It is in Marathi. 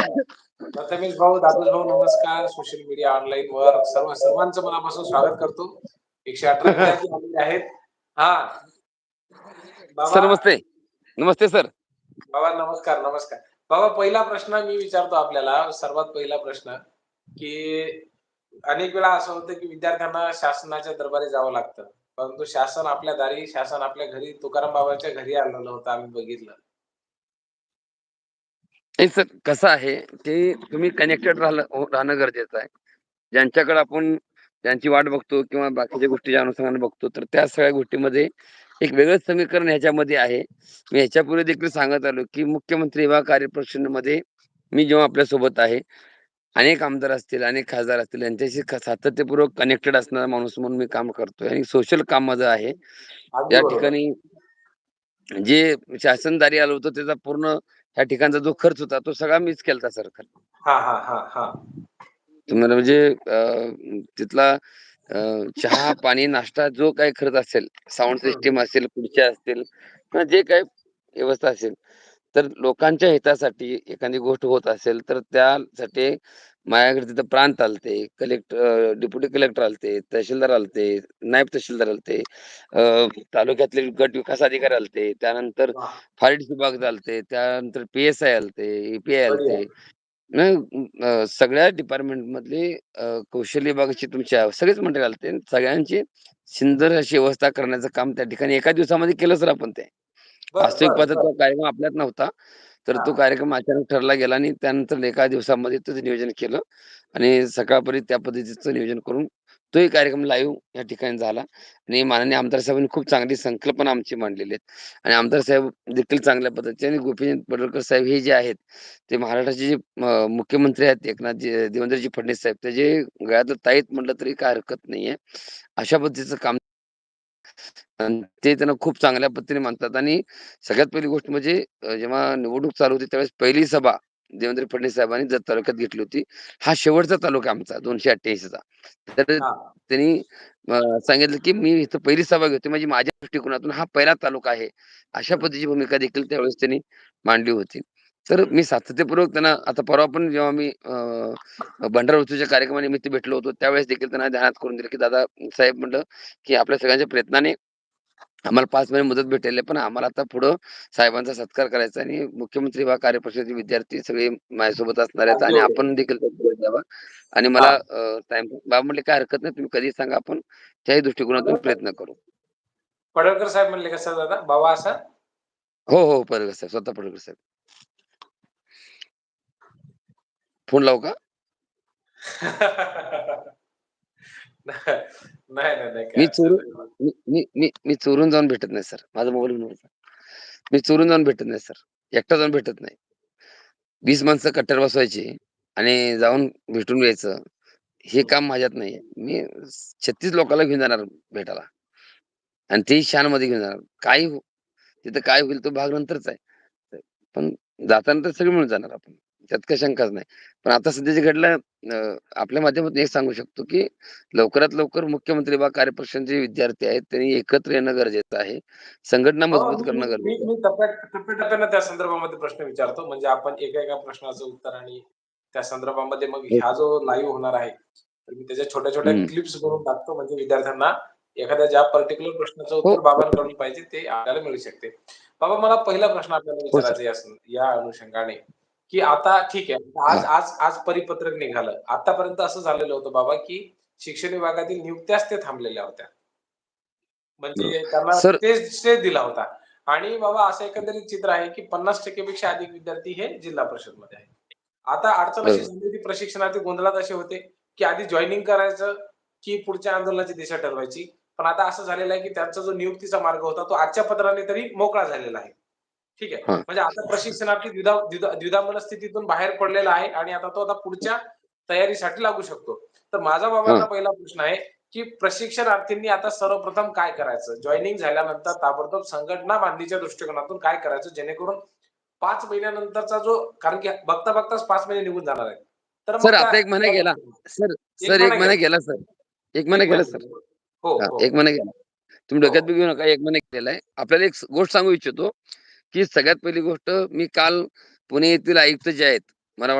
प्रथमेश भाऊ दादूस भाऊ नमस्कार. सोशल मीडिया ऑनलाईन वर सर्व सर्वांचं मनापासून स्वागत करतो. एकशे अठरा आहेत. हा. सर नमस्ते. नमस्ते सर. बाबा नमस्कार नमस्कार. बाबा पहिला प्रश्न मी विचारतो आपल्याला. सर्वात पहिला प्रश्न की अनेक वेळा असं होतं की विद्यार्थ्यांना शासनाच्या दरबारी जावं लागतं. परंतु शासन आपल्या दारी शासन आपल्या घरी तुकाराम बाबाच्या घरी आलेलं होतं आम्ही बघितलं. नाही सर कसं आहे की तुम्ही कनेक्टेड राहिलं हो- राहणं गरजेचं आहे. ज्यांच्याकडे आपण ज्यांची वाट बघतो किंवा बाकीच्या गोष्टीच्या अनुषंगाने बघतो तर त्या सगळ्या गोष्टीमध्ये एक वेगळंच समीकरण ह्याच्यामध्ये आहे. मी ह्याच्यापूर्वी देखील सांगत आलो की मुख्यमंत्री विभाग कार्यपरिषदेमध्ये मी जेव्हा आपल्यासोबत आहे अनेक आमदार असतील अनेक खासदार असतील यांच्याशी सातत्यपूर्वक कनेक्टेड असणारा माणूस म्हणून मी काम करतोय आणि सोशल काम माझं आहे. या. ठिकाणी जे शासनदारी आलं होतं त्याचा पूर्ण ह्या ठिकाणचा जो खर्च होता तो सगळा मीच हा हा हा हा तुम्हाला म्हणजे तिथला चहा पाणी नाश्ता जो काही खर्च असेल साऊंड. सिस्टीम असेल खुर्च्या असतील जे काही व्यवस्था असेल तर लोकांच्या हितासाठी एखादी गोष्ट होत असेल तर त्यासाठी माझ्याकडे तिथं प्रांत आलते कलेक्टर डेप्युटी कलेक्टर आलते तहसीलदार आलते नायब तहसीलदार आलते तालुक्यातले गट विकास अधिकारी आलते त्यानंतर. फाईट विभाग आलते त्यानंतर पी एस आय आलते बढिया. आलते सगळ्या डिपार्टमेंट मधले कौशल्य विभागाचे तुमच्या सगळेच मंडळी आलते सगळ्यांची सुंदर अशी व्यवस्था करण्याचं काम त्या ठिकाणी एका दिवसामध्ये केलं सर आपण ते बर, वास्तविक बर. तो कार्यक्रम आपल्यात नव्हता तर तो हा. कार्यक्रम अचानक ठरला गेला आणि त्यानंतर एका दिवसामध्ये त्याचं नियोजन केलं आणि सकाळपर्यंत त्या पद्धतीचं नियोजन करून तोही कार्यक्रम लाईव्ह या ठिकाणी झाला आणि माननीय आमदार साहेबांनी खूप चांगली संकल्पना आमची मांडलेली आहेत आणि आमदार साहेब देखील चांगल्या पद्धतीने आणि गोपीचंद पडळकर साहेब हे जे आहेत ते महाराष्ट्राचे जे अं, मुख्यमंत्री आहेत एकनाथजी देवेंद्रजी फडणवीस साहेब त्याचे गळ्यातलं ताईत म्हटलं तरी काय हरकत नाहीये अशा पद्धतीचं काम आणि ते त्यांना खूप चांगल्या पद्धतीने मानतात आणि सगळ्यात पहिली गोष्ट म्हणजे जेव्हा निवडणूक चालू होती त्यावेळेस पहिली सभा देवेंद्र फडणवीस साहेबांनी जत तालुक्यात घेतली होती हा शेवटचा तालुका आमचा दोनशे अठ्ठ्याऐंशीचा तर. त्यांनी सांगितलं की मी इथं पहिली सभा घेते म्हणजे माझ्या दृष्टिकोनातून हा पहिला तालुका आहे अशा. पद्धतीची भूमिका देखील त्यावेळेस त्यांनी मांडली होती तर मी सातत्यपूर्वक त्यांना आता परवा पण जेव्हा मी भंडारा उत्सवच्या कार्यक्रमानिमित्त भेटलो होतो त्यावेळेस देखील त्यांना ध्यानात करून दिलं की दादा साहेब म्हणलं की आपल्या सगळ्यांच्या प्रयत्नाने आम्हाला पाच महिने मुदत भेटेल पण आम्हाला आता पुढं साहेबांचा सत्कार करायचा आणि मुख्यमंत्री विभाग कार्यपरिषदेचे विद्यार्थी सगळे माझ्यासोबत असणार आहेत आणि. आपण देखील द्यावा आणि मला टाइम बाबा म्हणले काय हरकत नाही. तुम्ही कधी सांगा आपण. त्याही दृष्टिकोनातून प्रयत्न करू. पडळकर साहेब म्हणले कसं दादा? बाबा असा? हो हो पडळकर साहेब. स्वतः पडळकर साहेब. फोन लावू का? नाही नाही नाही मी काय चोरून अडचण. मी मी मी मी चोरून जाऊन भेटत नाही सर. माझा मोबाईल घेऊन. मी चोरून जाऊन भेटत नाही सर. एकटा जाऊन भेटत नाही. वीस माणसं कट्टर बसवायची आणि जाऊन भेटून यायचं हे काम माझ्यात नाही मी छत्तीस लोकांना घेऊन जाणार भेटायला. आणि तेही शानमध्ये घेऊन जाणार. काय हो- तिथं काय होईल तो भाग नंतरच आहे. पण जाताना तर सगळे मिळून जाणार आपण. त्यात काही शंकाच नाही. पण आता सध्या जे घडलं आपल्या माध्यमातून एक सांगू शकतो की लवकरात लवकर मुख्यमंत्री विभाग कार्यपरिषदेचे विद्यार्थी आहेत त्यांनी एकत्र येणं गरजेचं आहे. संघटना हो, मजबूत करणं गरजेचं टप्प्याटप्प्यानं त्या संदर्भामध्ये प्रश्न विचारतो. म्हणजे आपण एका एका प्रश्नाचं उत्तर आणि त्या संदर्भामध्ये मग हा. जो लाईव्ह होणार आहे तर मी त्याच्या छोट्या छोट्या. क्लिप्स बनवून टाकतो. म्हणजे विद्यार्थ्यांना एखाद्या ज्या पर्टिक्युलर प्रश्नाचं उत्तर हो. बाबांकडून पाहिजे ते आपल्याला मिळू शकते. बाबा मला पहिला प्रश्न आपल्याला हो, विचारायचा या अनुषंगाने. की आता ठीक आहे आज आज आज परिपत्रक निघालं. आतापर्यंत असं झालेलं होतं बाबा की शिक्षण विभागातील नियुक्त्याच ते थांबलेल्या होत्या. म्हणजे त्यांना दिला होता. आणि बाबा असं एकंदरीत चित्र आहे की पन्नास टक्के पेक्षा अधिक विद्यार्थी हे जिल्हा परिषदमध्ये आहेत. आता अडचण अशी. झाली होती प्रशिक्षणार्थी गोंधळात असे होते की आधी जॉईनिंग करायचं की पुढच्या आंदोलनाची दिशा ठरवायची. पण आता असं झालेलं आहे की त्यांचा जो नियुक्तीचा मार्ग होता तो आजच्या पत्राने तरी मोकळा झालेला आहे. ठीक आहे. म्हणजे आता प्रशिक्षणार्थी द्विधा मनस्थितीतून बाहेर पडलेला आहे आणि आता तो आता पुढच्या तयारीसाठी लागू शकतो. तर माझा बाबांना पहिला प्रश्न आहे की प्रशिक्षणार्थींनी आता सर्वप्रथम काय करायचं? जॉईनिंग झाल्यानंतर ताबडतोब संघटना बांधणीच्या दृष्टिकोनातून काय करायचं? जेणेकरून पाच महिन्यानंतरचा जो कारण की बघता बघताच पाच महिने निघून जाणार आहेत. तर सर आता एक महिना गेला. सर सर एक महिना गेला. सर. एक महिना गेला सर. हो हा, एक महिना गेला. तुम्ही डोक्यात हो. बी घेऊ नका एक महिना गेलेला आहे. आपल्याला एक गोष्ट सांगू इच्छितो. की सगळ्यात पहिली गोष्ट मी काल पुणे येथील आयुक्त जे आहेत